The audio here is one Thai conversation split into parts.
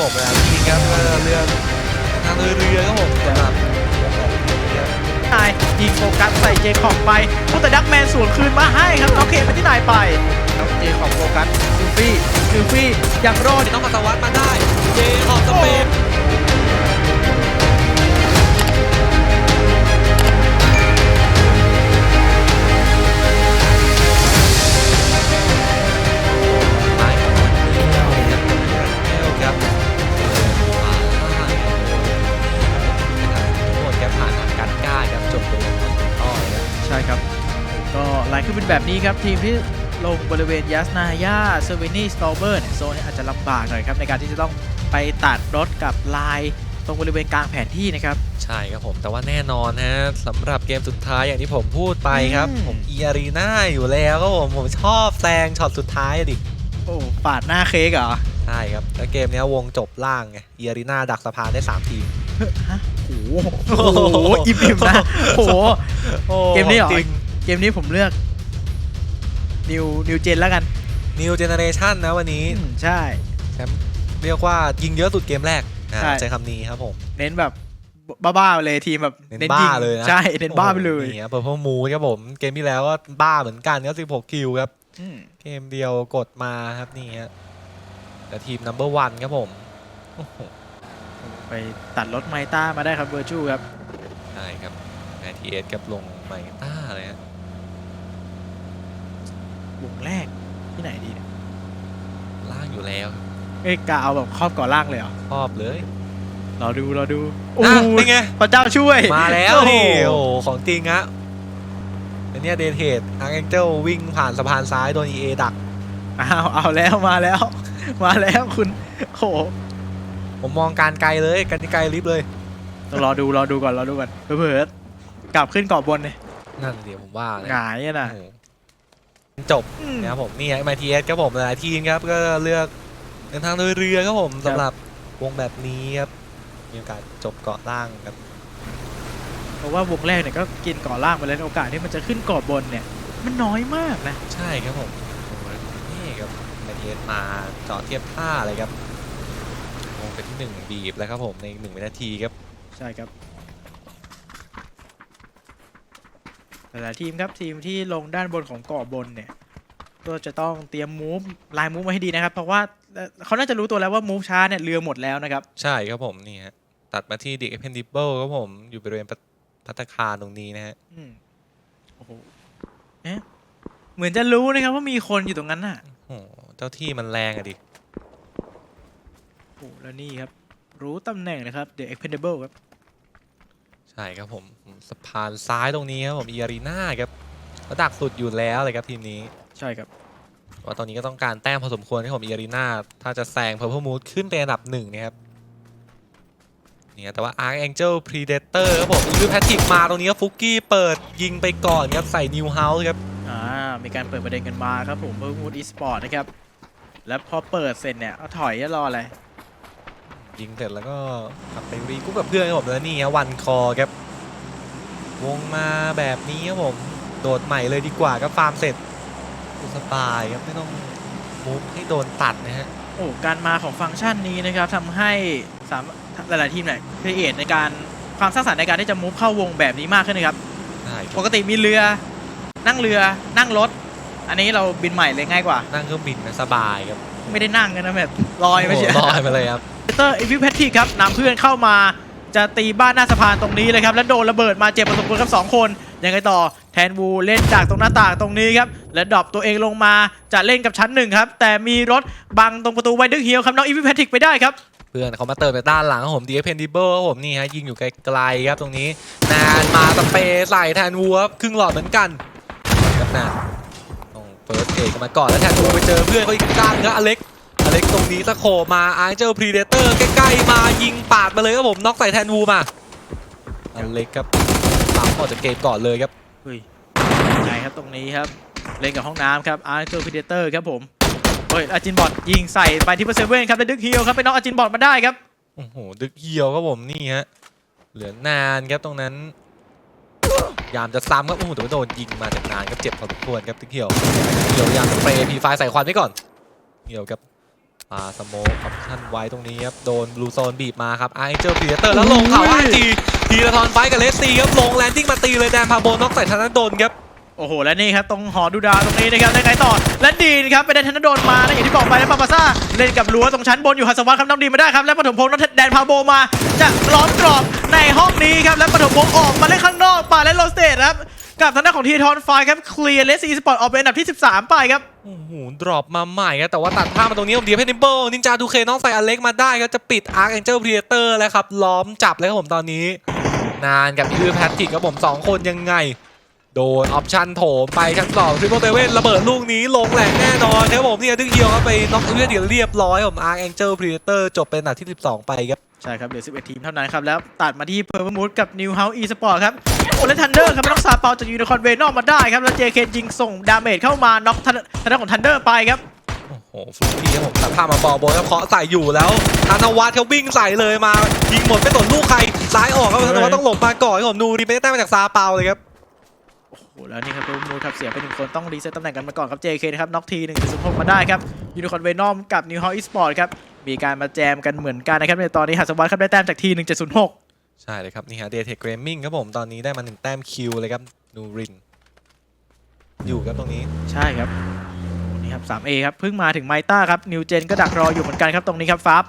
ผมแล้วจริงครับเรื่องทางเรือครับผมสำหรับนายยิงโฟกัสใส่เจคอบไปพุทธดักแมนสวนคืนมาให้ครับเอาเคไปที่นายไปแล้วเจคอบโฟกัสซูฟี่ซูฟี่ยังรอดต้องมาสวัสดมาได้ เจคอบสเปน แบบนี้ครับ ทีมที่ลงบริเวณยัสนายาเซอร์เวนีสตอเบอร์เนี่ยโซนนี้อาจจะลำบากหน่อยครับ ในการที่จะต้องไปตัดรถกับลายตรงบริเวณกลางแผนที่นะครับ ใช่ครับผมแต่ว่าแน่นอนฮะสำหรับเกมสุดท้ายอย่างที่ผมพูดไปครับ อืม ผมเอียรีนาอยู่แล้วก็ผม ผมชอบแซงช็อตสุดท้ายอะดิ โอ้ปาดหน้าเค้กเหรอใช่ครับ แล้วเกมเนี้ยวงจบล่างไงเอียรีนาดักสะพานได้ 3 ทีมฮะโอ้โหโอ้โหอิ่มๆนะโอ้โห เกมนี้เหรอ จริง เกมนี้ผมเลือก นิวนิวเจนแล้วกัน New Generation นะวันนี้อืมใช่ แชมป์เรียกว่ายิงเยอะสุดเกมแรกอ่าใช่ ใช้คำนี้ครับผม เน้นแบบบ้าๆไปเลยทีมแบบเน้นบ้าเลยนะ ใช่ เน้นบ้าไปเลยโอ้โหนี่ครับเพิ่มมูครับผม เกมที่แล้วก็บ้าเหมือนกันก็16 คิวครับ อืมเกมเดียวกดมาครับนี่ฮะแต่ทีม number one ครับผมโอ้โหไปตัดรถไมต้ามาได้ครับเวอร์จูครับ ใช่ครับ ITS กับลงไมต้าเลยฮะ วงแรกที่ไหนดีเนี่ยล่างอยู่แล้วครับเอ้ยกะเอาแบบครอบก่อล่างเลยเหรอชอบเลยรอดูรอดูโอ้อะโหเป็นไง พระเจ้าช่วยมาแล้วโอ้โหนี่โอ้โหของจริงฮะอันเนี้ยเดทเทดอังเอ็งเจลวิ่งผ่านสะพานซ้ายโดน EA ดัก อ้าวเอาแล้วมาแล้ว มาแล้วคุณโอ้โหผมมองการไกลเลยการไกลลิฟต์เลย ต้องรอดูรอดูก่อนรอดูก่อนเผื่อๆกลับขึ้นเกาะบนเนี่ยนั่นเดี๋ยวผมว่าเลยหงายอะนะโอ้โห จบอืมนะครับผมนี่ MITS ครับผมหลายทีมครับก็เลือกเดินทางโดยเรือครับผมครับสำหรับวงแบบนี้ครับมีโอกาสจบเกาะล่างครับเพราะว่าวงแรกเนี่ยก็กินเกาะล่างไปแล้วโอกาสที่มันจะขึ้นเกาะบนเนี่ย มันน้อยมากนะ ใช่ครับผมโอ้โหนี่ครับ MITS มาจอดเทียบท่าเลยครับวงเป็นที่หนึ่งบีบแล้วครับผมในหนึ่งวินาทีครับใช่ครับห ลายๆทีมครับทีมที่ลงด้านบนของเกาะบนเนี่ยก็จะต้องเตรียมมูฟลายมูฟมาให้ดีนะครับ เพราะว่าเอ่อเขาน่าจะรู้ตัวแล้วว่ามูฟช้าเนี่ยเรือหมดแล้วนะครับ ใช่ครับผมนี่ฮะตัดมาที่ดิกเอเพนดิเบิลครับผมอยู่บริเวณพัตตาคารตรงนี้นะฮะอืมโอ้โหเอ๊ะเหมือนจะรู้นะครับว่ามีคนอยู่ตรงนั้นน่ะโอ้โหเจ้าที่มันแรงอะดิโอ้โหแล้วนี่ครับ รู้ตำแหน่งนะครับ The Expendable ครับ ใช่ครับผมสะพานซ้ายตรงนี้ครับผมเอียรีนาครับระดักสุดอยู่แล้วเลยครับทีมนี้ ใช่ครับว่าตอนนี้ก็ต้องการแต้มพอสมควรให้ผมเอียรีนาถ้าจะแซงเพอร์เพมูดขึ้นเป็นอันดับหนึ่งนะครับเนี่ยแต่ว่า Archangel Predator ครับผมอีวิแพทริกมาตรงนี้ครับฟุกกี้เปิดยิงไปก่อนครับใส่นิวเฮาส์ครับอ่ามีการเปิดประเด็นกันมาครับผมเพิ่มมูดอีสปอร์ตนะครับ แล้วพอเปิดเสร็จเนี่ยเอาถอยจะรออะไร ยิงเสร็จแล้วก็กลับไปรีกุ๊กกับเพื่อนครับผมแล้วนี่ครับวันคอครับ วงมาแบบนี้ครับผม โดดใหม่เลยดีกว่าครับฟาร์มเสร็จสบายครับไม่ต้องมูฟให้โดนตัดนะฮะโอ้การมาของฟังก์ชันนี้นะครับทำให้สามหลาย ๆ ทีมเนี่ยครีเอทในการความสร้างสรรค์ในการที่จะมูฟเข้าวงแบบนี้มากขึ้นนะครับใช่คปรับกติมีเรือนั่งเรือนั่งรถ อันนี้เราบินใหม่เลยง่ายกว่า นั่งเครื่องบินนะสบายครับ ไม่ได้นั่งกันนะแบบลอยไปเฉยโโหลอยมาเลยครับ เตอร์อีวิแพทริกครับนำเพื่อนเข้ามาจะตีบ้านหน้าสะพานตรงนี้เลยครับ แล้วโดนระเบิดมาเจ็บพอสมควรครับสองคน ยังไงต่อแทนวูเล่นจากตรงหน้าต่างตรงนี้ครับ และดรอปตัวเองลงมาจะเล่นกับชั้นหนึ่งครับ แต่มีรถบังตรงประตูไวดึกเฮียวครับน้องอีวิแพทริกไปได้ครับเพื่อนเขามาเติมไปด้านหลังครับผมดีเอฟเพนดิเบิลครับผมนี่ฮะยิงอยู่ไกลๆครับตรงนี้นานมาสเปรย์ใส่แทนวัวครับครึ่งหลอดเหมือนกันครับนานต้องเฟิร์สเอกมาก่อนแล้วแทนวัวไปเจอเพื่อนเขาอีกด้านครับอเล็ก เล็กตรงนี้ตะโขบมาอาร์เจอร์พรีเดเตอร์ใกล้ๆมายิงปาดมาเลยครับผมน็อกใส่แทนวูมาอเล็กครับตามออกจากเกมก่อนเลยครับเฮ้ยยังไงครับตรงนี้ครับเล่นกับห้องน้ำครับอาร์เจอร์พีเดเตอร์ครับผมเฮ้ยอาจินบอดยิงใส่ไปที่เปอร์เซเว่นครับแล้วดึกเฮียวครับไปน้องอาจินบอดมาได้ครับโอ้โหดึกเหี่ยวครับผมนี่ฮะเหลือนานครับตรงนั้นยามจะซ้ำครับโอ้โหแต่ว่าโดนยิงมาจากนานครับเจ็บพอสมควรครับดึกเหี่ยวเหี่ยวยามสเปรย์พีไฟใส่ควันไว้ก่อนเหี่ยวครับ ปาสโมกออปชั่นไว้ตรงนี้ครับ โดนบลูโซนบีบมาครับไอเจอร์พีเตอร์แล้วลงเขาไอจีทีละทอนไฟท์กับเลสซีครับ ลงแลนดิ้งมาตีเลยแดนพาโบน็อกใส่ธนดลครับโอ้โห และนี่ครับ ตรงหอดูดาวตรงนี้นะครับได้ไงต่อ และดีนครับไปได้ธนโดนมานะอย่างที่บอกไปแล้วปาปาซ่า เล่นกับรั้วตรงชั้นบนอยู่หัสวัตครับน้องดีนมาได้ครับ และปฐมพงษ์น้องแดนพาโบมา จะล้อมกรอบในห้องนี้ครับ และปฐมพงษ์ออกมาเล่นข้างนอกป่าและโรสเตทครับ กับทางด้านของทีทอนไฟครับเคลียร์เลสซีสปอร์ตออกเป็นอันดับที่ 13 ไปครับโอ้โหดรอปมาใหม่ครับแต่ว่าตัดภาพมาตรงนี้ผมเดียเพนิเบิลนินจาดูเคน้องใส่อเล็กมาได้ครับจะปิดอาร์คแองเจิลพรีเตอร์แล้วครับล้อมจับเลยครับผมตอนนี้ นานกับอีวิแพทริกครับผม 2 คนยังไง โดนออปชั่นโถมไปชั้นสองทริปเปิลเตเว่นระเบิดลูกนี้ลงแหลกแน่นอนครับผมเนี่ยดึงเฮียวเข้าไปน็อกอีวิเดียเรียบร้อยผมอาร์คแองเจิลพรีเตอร์จบเป็นอันดับที่ 12 ไปครับ ช่ครับเหลือ 11 ทีมเท่านั้นครับ แล้วตัดมาที่เพอร์ m มูดกับ New House Esport ครับ โอ้และทันเดอร์ครับไม่ต้องซาเปาจากยูนิคอร์นเวนออกมาได้ครับ แล้ว JK ยิงส่งดาเมจเข้ามา น็อกทางด้านของทันเดอร์ไปครับ โอ้โหฟลุกกี้ครับผมตัดภาพมาบอลโบยครับเคาะใส่อยู่แล้วธนวัฒน์เขาวิ่งใส่เลยมายิงหมดไม่สนลูกใครซ้ายออกครับธนวัฒน์ต้องหลบมาก่อนครับผมนูรีไม่ได้แต้มมาจากซาเปาเลยครับโอ้โหแล้วนี่ครับเพอร์ m มูดครับเสียไปหนึ่งคนต้องรีเซ็ตตำแหน่งกันมาก่อนครับ JK นะครับน็อกทีหนึ่งจุดหกมาได้ครับยูนิคอร์นเวนอมกับ New House Esport ครับ มีการมาแจมกันเหมือนกันนะครับในตอนนี้หัสวัตครับได้แต้มจากทีหนึ่งจุดศูนย์หกใช่เลยครับ นี่ฮะเดทเทคเกรมมิ่งครับผมตอนนี้ได้มาหนึ่งแต้มคิวเลยครับนูริน อยู่ครับตรงนี้ใช่ครับนี่ครับ 3A ครับเพิ่งมาถึงไมต้าครับนิวเจนก็ดักรออยู่เหมือนกันครับตรงนี้ครับฟาบ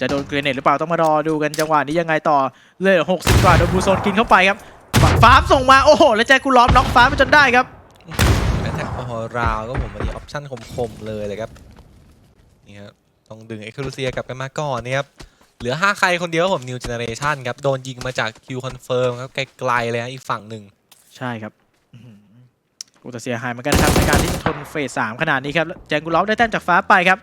จะโดนเกรเนตหรือเปล่าต้องมารอดูกันจังหวะนี้ยังไงต่อเลยหกสิบกว่าโดนบูโซนกินเข้าไปครับฟาบส่งมาโอ้โห แล้วแจ็คกูล้อมน็อกฟาบไปจนได้ครับแอตแทกพอราวก็ผมวันนี้ออปชั่นคมๆเลยเลยครับนี่ครับ ต้องดึงเอ็กซ์คลูเซียกลับไปมาก่อนเนี่ยครับ เหลือ 5 ใครคนเดียวผมนิวเจเนเรชันครับ โดนยิงมาจากคิวคอนเฟิร์มครับ ไกลๆเลยฮะอีกฝั่งหนึ่ง ใช่ครับกูแต่เสียหายเหมือนกันครับในการที่ทนเฟสสามขนาดนี้ครับแจงกูล็อกได้แต้มจากฟ้าไปครับ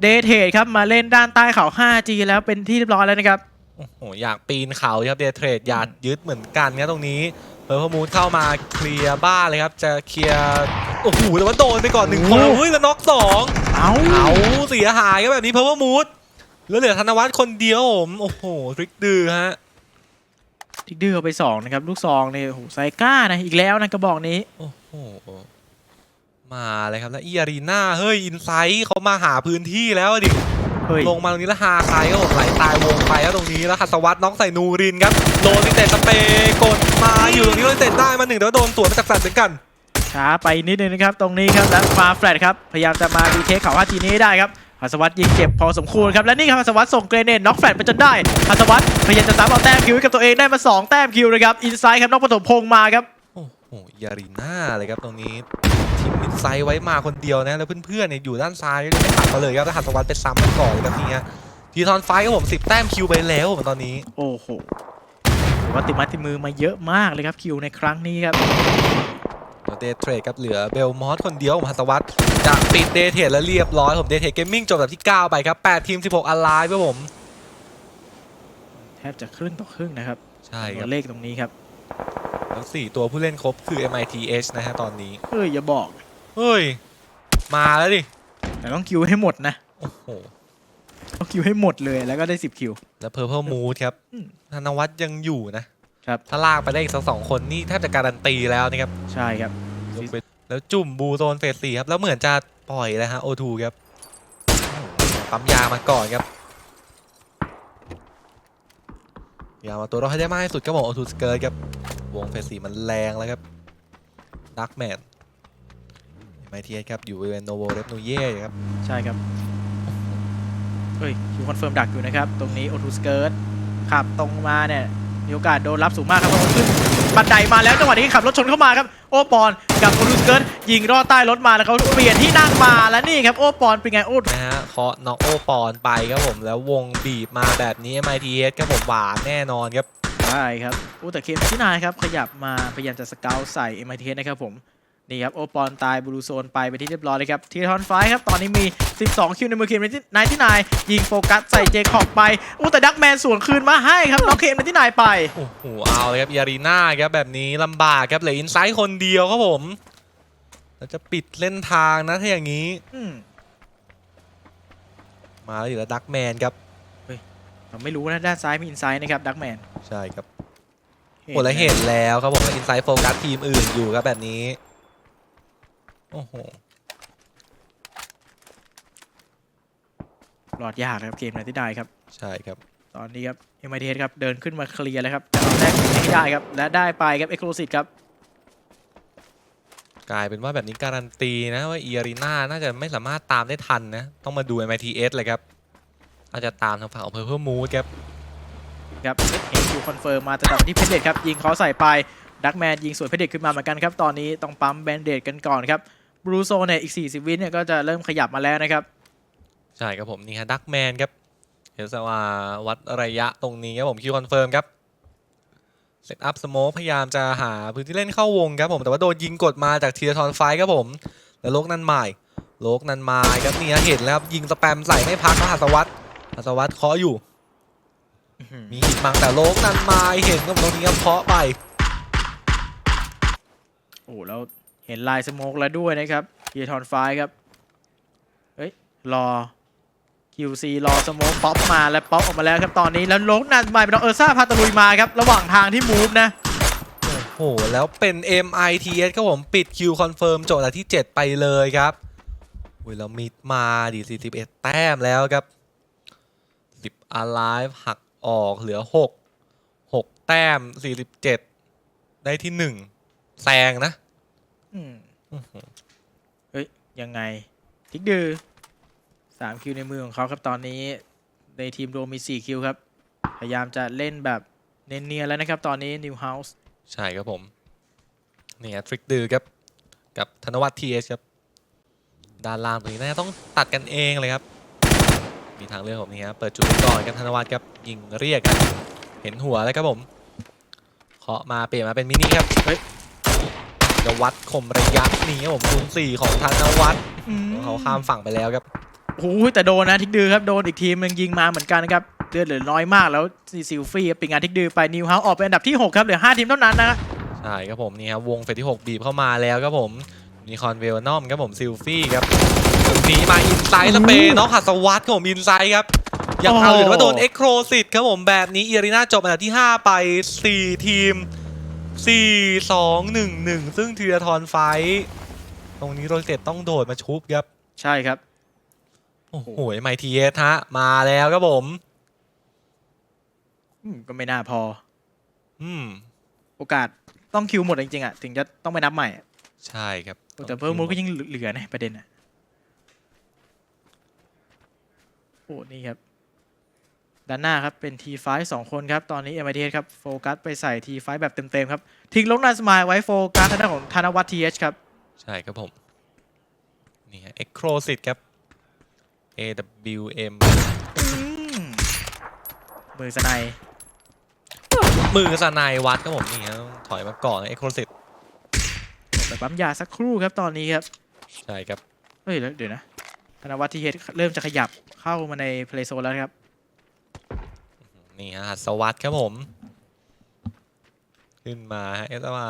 เดทเทดครับมาเล่นด้านใต้เขา 5G แล้วเป็นที่เรียบร้อยแล้วนะครับ โอ้โหอยากปีนเขาครับเดทเทรดอยากยึดเหมือนกันครับตรงนี้เพิร์พมูดเข้ามาเคลียร์บ้านเลยครับ จะเคลียร์โอ้โหแต่ว่าโดนไปก่อนหนึ่งคนโอ้โหเฮ้ยแล้วน็อกสองเอาเอาเสียหายก็แบบนี้เพราะว่ามูดแล้วเหลือธนวัฒน์คนเดียวผมโอ้โหทริกดื้อฮะทิกดื้อเอาไปสองนะครับลูกซองเนี่ยโอ้โหไซก้านะอีกแล้วนะกระบอกนี้โอ้โหมาเลยครับแล้วอีอารีนาเฮ้ยอินไซต์เขามาหาพื้นที่แล้วดิ เฮ้ย ลงมาตรงนี้แล้วฮาใครก็ผมไหลตายวงไปแล้วตรงนี้แล้วหัสวัตน้องใส่นูรินครับโดนติเตสเปย์กดมาอยู่ตรงนี้โดนเตะได้มาหนึ่งแต่ว่าโดนสวนมาจากแฟลตเหมือนกันช้าไปนิดนึงนะครับ ตรงนี้ครับแล้วมาแฟลตครับ พยายามจะมาดีเทคเขาว่าทีนี้ให้ได้ครับหัสวัตยิงเจ็บพอสมควรครับ และนี่ครับหัสวัตส่งเกรเนตน็อกแฟลตไปจนได้หัสวัตพยายามจะซ้ำเอาแต้มคิวให้กับตัวเองได้มา 2 แต้มคิวนะครับอินไซด์ครับนอกปฐมพงษ์มาครับ โอ้โหอีอารีนาเลยครับตรงนี้ทีมอิน ไซต์ไว้มาคนเดียวนะ แล้วเพื่อนๆเนี่ยอยู่ด้านซ้ายก็ไม่ตัดมาเลยครับแล้วหัสวัตไปซ้ำมันก่อนเลยครับนี่ฮะทีทอนไฟท์ก็ผมสิบแต้มคิวไปแล้วผมตอนนี้ โอ้โหถือว่าติดไมาติดมือมาเยอะมากเลยครับคิวในครั้งนี้ครับเดทเทรดครับเหลือเบลมอสคนเดียวผมหัสวัตจะปิดเดทเทรดแล้วเรียบร้อยผมเดทเทรดเกมมิ่งจบแบบที่ 9 ไปครับ 8 ทีม 16อันไลน์ครับผม แทบจะครึ่งต่อครึ่งนะครับ ใช่คตัรับวเลขตรงนี้ครับ แล้วสี่ตัวผู้เล่นครบคือ MITH นะฮะตอนนี้ เอ้ยอย่าบอก เฮ้ย มาแล้วดิ แต่ต้องคิวให้หมดนะโอ้โห ต้องคิวให้หมดเลยแล้วก็ได้10คิว แล้ว Purple Mood ครับอืม ธนวัฒน์ยังอยู่นะ ครับ ถ้าลากไปได้อีกสักสองคนนี่แทบจะการันตีแล้วนะครับใช่ครับ ยกเว้นแล้วจุ่มบูโซนเฟสสี่ครับ แล้วเหมือนจะปล่อยแล้วฮะโอทูครับปั๊มยามาก่อนครับยามาตัวเราให้ได้มากที่สุดก็บอกโอทูสเกิร์ตครับ วงเฟสสี่มันแรงแล้วครับดักแมน ไมทีครับอยู่บริเวณโนโวเรฟนูเย่ครับใช่ครับเฮ้ยคิวคอนเฟิร์มดักอยู่นะครับ ตรงนี้โอทูสเกิร์ตขับตรงมาเนี่ยมีโอกาสโดนรับสูงมากครับเพราะว่าขึ้นบันไดมาแล้วจังหวะนี้ขับรถชนเข้ามาครับโอปอนกับโอทูสเกิร์ตยิงรอดใต้รถมาแล้วเขาเปลี่ยนที่นั่งมาแล้วนี่ครับโอปอนเป็นไงโอนะฮะเคาะน็อกโอปอนไปครับผมแล้ววงบีบมาแบบนี้ MITS ครับผมหวานแน่นอนครับใช่ครับโอ้แต่เคมที่นายครับขยับมาพยายามจะสเกลใส่ MIT นะครับผม นี่ครับโอปอนตายบลูโซนไปไปนที่เรียบร้อยเลยครับทีทอนไฟครับตอนนี้มี 12 คิวในมือเคมนายที่นายยิงโฟกัสใส่เจคอบไปอู้แต่ดักแมนสวนคืนมาให้ครับน้องเคมในที่นายไปโอ้โหเอาเลยครับยารีน่าครับแบบนี้ลำบากครับเหลืออินไซต์คนเดียวครับผมแล้วจะปิดเล่นทางนะถ้าอย่างนี้อืมมาแล้วอยู่แล้วดักแมนครับเราไม่รู้นะด้านซ้ายมีอินไซด์นะครับดักแมนใช่ครับโอ้แล้วเห็นแล้วครับผมอินไซต์โฟกัสทีมอื่นอยู่ครับแบบนี้ โอ้โหรอดยากนะครับเกมไหนที่ได้ครับ ใช่ครับ ตอนนี้ครับเอ็มไอเครับ เดินขึ้นมาเคลียร์เลยครับจะเอาแรกให้ได้ครับ และได้ไปครับเอ็กซ์คลูซีฟครับ กลายเป็นว่าแบบนี้การันตีนะว่าเอียรีนาน่าจะไม่สามารถตามได้ทันนะ ต้องมาดู MITS เลยครับอาจจะตามทางฝั่งของ Purple Moon ครับครับเห็นอยู่คอนเฟิร์มมาแต่ตัดที่เพชรเดชครับยิงเขาใส่ไปดักแมนยิงสวนเพชรเดชขึ้นมาเหมือนกันครับตอนนี้ต้องปั๊มแบนเดดกันก่อนครับ บรูโซเนี่ยอีก 40 วิเนี่ยก็จะเริ่มขยับมาแล้วนะครับ ใช่ครับผมนี่ฮะดักแมนครับเห็นสว่าวัดระยะตรงนี้ครับผมคิวคอนเฟิร์มครับเซตอัพสโมพยายามจะหาพื้นที่เล่นเข้าวงครับผมแต่ว่าโดนยิงกดมาจากทีละทอนไฟครับผม แล้วโลกนันไมายโลกนันไมายครับเนี่ยเห็นแล้วครับยิงสแปมใส่ไม่พักนะหัสวัตหัสวัตเคาะอยู่ มีหินบังแต่โลกนันไมายเห็นครับตรงนี้ครับเคาะไปโอ้แล้ว เห็นลายสโมกแล้วด้วยนะครับเยทอนไฟครับเฮ้ยรอ QC รอสโมกป๊อปมาแล้วป๊อปออกมาแล้วครับตอนนี้แล้วลงนันไปเป็นน้องเออร์ซ่าพาตะลุยมาครับ ระหว่างทางที่มูฟนะโอ้โห แล้วเป็น MITS ครับผมปิดคิวคอนเฟิร์มโจทย์ที่ 7 ไปเลยครับอุ้ยแล้วมิดมาดี41 แต้มแล้วครับ 10 alive หักออกเหลือ 6 6 แต้ม 47 ได้ที่ 1 แซงนะ อืมอื้อหือเฮ้ย ยังไง ทิกดือสามคิวในมือของเขาครับตอนนี้ ในทีมรวมมี4คิวครับ พยายามจะเล่นแบบเนียนๆแล้วนะครับ ตอนนี้นิวเฮาส์ใช่ครับผม นี่ฮะทริกดือครับ กับธนวัฒน์ทีเอสครับ ด้านล่างตรงนี้น่าจะต้องตัดกันเองเลยครับ มีทางเลือกผมนี่ฮะเปิดจุดไปก่อนครับธนวัฒน์ครับยิงเรียกกันเห็นหัวแล้วครับผมเคาะมาเปลี่ยนมาเป็นมินิครับเฮ้ยธ นวัฒน์ข่มระยะหนีครับผมคูณสี่ของธนวัฒน์เขาข้ามฝั่งไปแล้วครับโอ้ยแต่โดนนะทิกดือครับโดนอีกทีมหนึงยิงมาเหมือนกันนะครับเลือดเหลือน้อยมากแล้วซิลฟี่ครับปิดงานทิกดือไปนิวเฮาส์ออกเป็นอันดับที่ 6 ครับเหลือ 5 ทีมเท่านั้นนะใช่ครับผมนี่ครับวงเฟสที่ 6 บีบเข้ามาแล้วครับผมมีคอนเวลนอมครับผมซิลฟี่ครับตรงนี้มาอินไซด์สเปย์น้องหัสวัตครับผมอินไซด์ครับยังเอาอยู่แต่ว่าโดนเอ็กโครซิตครับผมแบบนี้เอรีนาจบอันดับที่ 5 ไป 4 ทีม 4 2 1 1 ซึ่งทีละทอนไฟท์ตรงนี้โรเซตต้องโดดมาชุบครับ ใช่ครับ โอ้โหไมทีเอสฮะ มาแล้วครับผม อืมก็ไม่น่าพอ อืม โอกาสต้องคิวหมดจริงๆอะ ถึงจะต้องไปนับใหม่อะใช่ครับแต่เพิ่มมูดก็ยังเหลือนะประเด็นอะ โอ้ นี่ครับ ด้านหน้าครับ เป็น T5 สองคนครับ ตอนนี้ m i t ครับ โฟกัสไปใส่ T5 แบบเต็ม ๆ ครับ ทิ้งลงนันสมายไว้โฟกัสทางด้านของธนวัฒน์ TH ครับ ใช่ครับผม นี่ฮะเอ็กโครซิตครับ AWM อืมมือสไนด์มือสนายวัดครับผมนี่ฮะต้องถอยมาก่อนเอ็กโครซิตไปปั๊มยาสักครู่ครับตอนนี้ครับ ใช่ครับ เฮ้ยแล้วเดี๋ยวนะธนวัฒน์ TH เริ่มจะขยับเข้ามาใน Play Zone แล้วครับ นี่ฮะหัสวัตครับผม ขึ้นมาเอสมา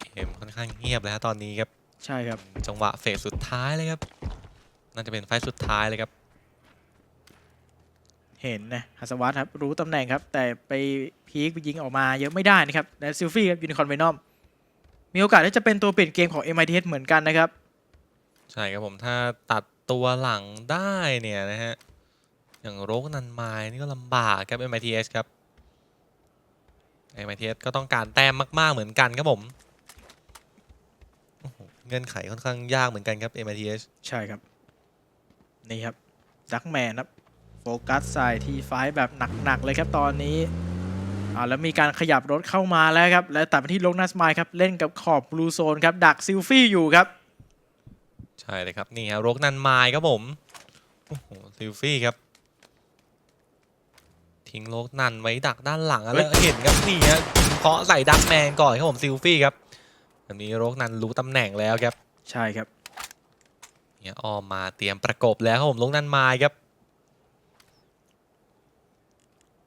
เกมค่อนข้างเงียบเลยฮะตอนนี้ครับ ใช่ครับ จังหวะเฟสสุดท้ายเลยครับ น่าจะเป็นไฟล์สุดท้ายเลยครับ เห็นนะฮัสวัตครับรู้ตำแหน่งครับ แต่ไปพีคไปยิงออกมาเยอะไม่ได้นะครับและซิลฟี่ครับยูนิคอนเวนอมมีโอกาสที่จะเป็นตัวเปลี่ยนเกมของ MITS เหมือนกันนะครับ ใช่ครับผมถ้าตัดตัวหลังได้เนี่ยนะฮะ อย่างโรกนันไมายนี่ก็ลำบากครับ MITS ครับ MITS ก็ต้องการแต้มมาก ๆ เหมือนกันครับผมโอ้โหเงื่อนไขค่อนข้างยากเหมือนกันครับ MITS ใช่ครับ นี่ครับดักแมนครับโฟกัสใส่ทีไฟแบบหนัก ๆ เลยครับตอนนี้อ่าแล้วมีการขยับรถเข้ามาแล้วครับ และตัดไปที่ลงนัสมายครับ เล่นกับขอบบลูโซนครับ ดักซิลฟี่อยู่ครับ ใช่เลยครับ นี่ฮะโรกนันไมายครับผมโอ้โหซิลฟี่ครับ ทิ้งโรกนันไว้ดักด้านหลังอะเฮ้แล้วยเห็นครับนี่ฮะเคาะใส่ดักแมนก่อนครับผมซิลฟี่ครับแบบนี้โรกนันรู้ตำแหน่งแล้วครับ ใช่ครับเนี่ยออมมาเตรียมประกบแล้วครับผมลงนันไมายครับ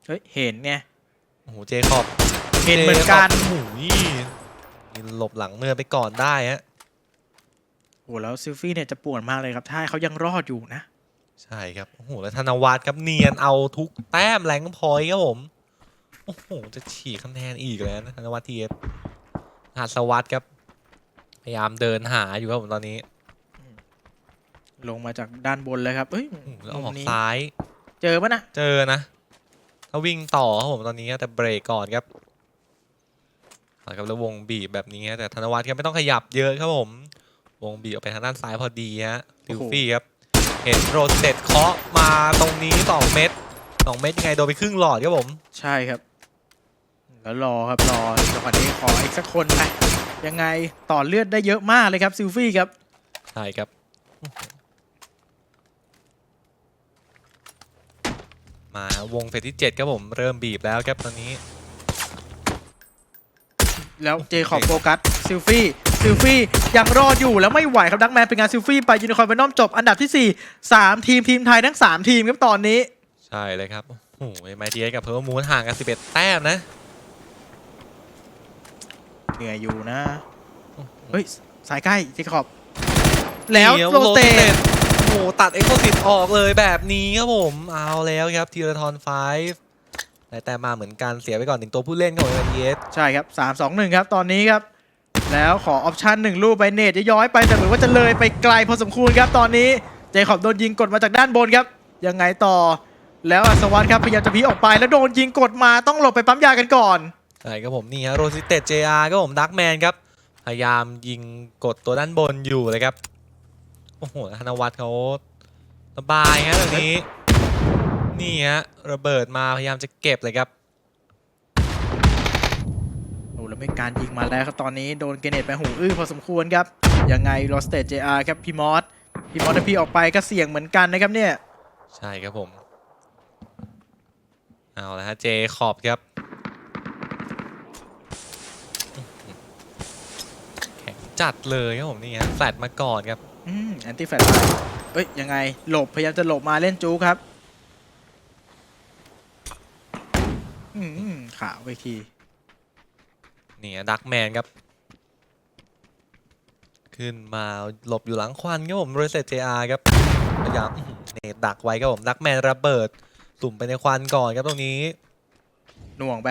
เฮ้ยเห็นไงโอ้โหเจคอบเห็นเหมือนกันโอ้โหนี่หลบหลังเนินไปก่อนได้ฮะโอ้แล้วซิลฟี่เนี่ยจะปวดมากเลยครับถ้าเขายังรอดอยู่นะ ใช่ครับ โอ้โห แล้วธนวัฒน์ครับเนียนเอาทุกแต้มแรงพอยต์ครับผม โอ้โห จะฉีกคะแนนอีกแล้วนะธนวัฒน์ทีเอสหัสวัฒน์ครับ พยายามเดินหาอยู่ครับผมตอนนี้ลงมาจากด้านบนเลยครับเฮ้ยโอ้โหแล้วมุอมอกนี้ซ้าย เจอปะนะ เจอนะถ้าวิ่งต่อครับผมตอนนี้แต่เบรกก่อนครับเอาครับแล้ววงบีบแบบนี้ฮะแต่ธนวัฒน์ก็ไม่ต้องขยับเยอะครับผม วงบีบออกไปทางด้านซ้ายพอดีฮะลิวฟี่ครับ เห็นโรสเต็ดเคาะมาตรงนี้2เม็ด2เม็ดยังไงโดนไปครึ่งหลอดครับผม ใช่ครับ แล้วรอครับรอจังหวะนี้ขออีกสักคนไปยังไงต่อเลือดได้เยอะมากเลยครับซิลฟี่ครับ ใช่ครับ มาวงเฟสที่7ครับผมเริ่มบีบแล้วครับตอนนี้ แล้วเจขอบโฟกัสซิลฟี่ ซิลฟี่ยังรอดอยู่แล้วไม่ไหวครับดักแมนเป็นงานซิลฟี่ไปยูนิคอร์นเวนอมจบอันดับที่ 4 3 ทีมทีมไทยทั้ง 3 ทีมครับตอนนี้ ใช่เลยครับ โอ้โหไมทีเอกับเพอร์มูนห่างกัน 11 แต้มนะเหนื่อยอยู่นะ เฮ้ย สายใกล้เจคอบ แล้วเดี๋ยโรเตตโอ้โหตัดเอ็กโคซิตออกเลยแบบนี้ครับผม เอาแล้วครับทีละทอนไฟได้แต่มาเหมือนกันเสียไปก่อนหนึ่งตัวผู้เล่นของเอ็มเอสใช่ครับ 3 2 1 ครับ ตอนนี้ครับ แล้วขอออปชั่นหนึ่งลูกไปเนตจะย้อยไปแต่เหมือนว่าจะเลยไปไกลพอสมควรครับตอนนี้เจคอบโดนยิงกดมาจากด้านบนครับ ยังไงต่อ แล้วอัศวัตครับพยายามจะพีออกไปแล้วโดนยิงกดมาต้องหลบไปปั๊มยากันก่อนใช่ครับผมนี่ฮะโรซิเต็ดเจอาร์ครับผมดักแมนครับ พยายามยิงกดตัวด้านบนอยู่เลยครับ โอ้โหธนวัฒน์เขาสบายฮะตรงนี้ นี่ฮะระเบิดมาพยายามจะเก็บเลยครับ แล้วไม่การยิงมาแล้วครับตอนนี้โดนเกรเนตไปหูอื้อพอสมควรครับ ยังไงโรสเตจเจอาร์ครับพี่มอสพี่มอสถ้าพี่ออกไปก็เสี่ยงเหมือนกันนะครับเนี่ย ใช่ครับผม เอาละฮะเจขอบครับ แข็งจัดเลยครับผมนี่ฮะแฟลตมาก่อนครับ อืมแอนตี้แฟลชเอ้ยยังไงหลบพยายามจะหลบมาเล่นจูครับ อืมขาวไปที นี่ดักแมนครับ ขึ้นมาหลบอยู่หลังควันครับผมโรเซตเจอาร์ครับพยายามอื้อหือเนตดักไว้ครับผมดักแมนระเบิดสุ่มไปในควันก่อนครับตรงนี้หน่วงไป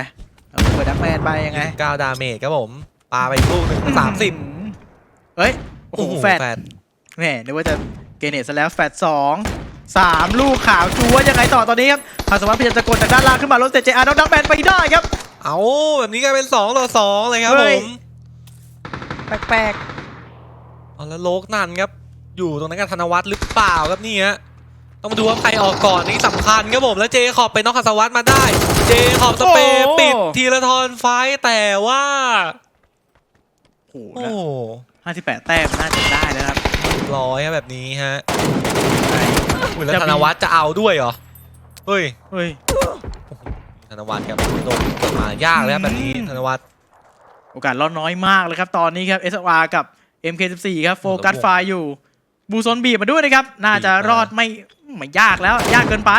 เอาเปิดดักแมนไปยังไงเก้าดาเมจครับผมปาไปอีกลูกหนึ่งสามสิบอืมเฮ้ยโอ้โหแฟดแหมนึกว่าจะเกรเนตซะแล้วแฟดสองสามลูกขาวจูว่ายังไงต่อตอนนี้ครับพาสวัสดิ์พยายามจะกดจากด้านล่างขึ้นมาโรสเตจเจอาร์ดักแมนไปได้ครับ เอาแบบนี้กลายเป็น2ต่อ2เลยครับเฮ้ผยมแปลกเอาแล้วโลกนันครับ อยู่ตรงนั้นกับธนวัฒน์หรือเปล่าครับนี่ฮะต้องมาดูว่าใครออกก่อนนี่สำคัญครับผมแล้วเจคอบไปน็อกคัสวัตมาได้ เจคอบสเปรย์ปิดทีละทอนไฟท์แต่ว่าๆโอ้โหโอ้ห้าสิบแปดแต้มน่าจะได้แล้วครับเรียบร้อยครับแบบนี้ฮะใช่อุ้ยแล้วจะมีธนวัฒน์จะเอาด้วยเหรอ เฮ้ย เฮ้ย ธนวัฒน์ครับโดนกดมายากเลยครับแบบนี้อืมธนวัฒน์โอกาสรอดน้อยมากเลยครับ ตอนนี้ครับ SR กับ MK14 ครับโฟกัสโอ้โหไฟล์อยู่ บูซนบีบมาด้วยนะครับ น่าจะบีบมารรอดไม่ไม่ยากแล้ว ยากเกินไป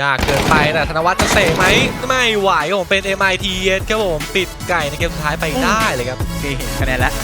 ยากเกินไปแต่ธนวัฒน์จะเสกไหมไม่ไหวครับผมเป็น MIT ครับผมปิดไก่ในเกมสุดท้ายไปได้เลยครับโอเคเห็นคะแนนแล้ว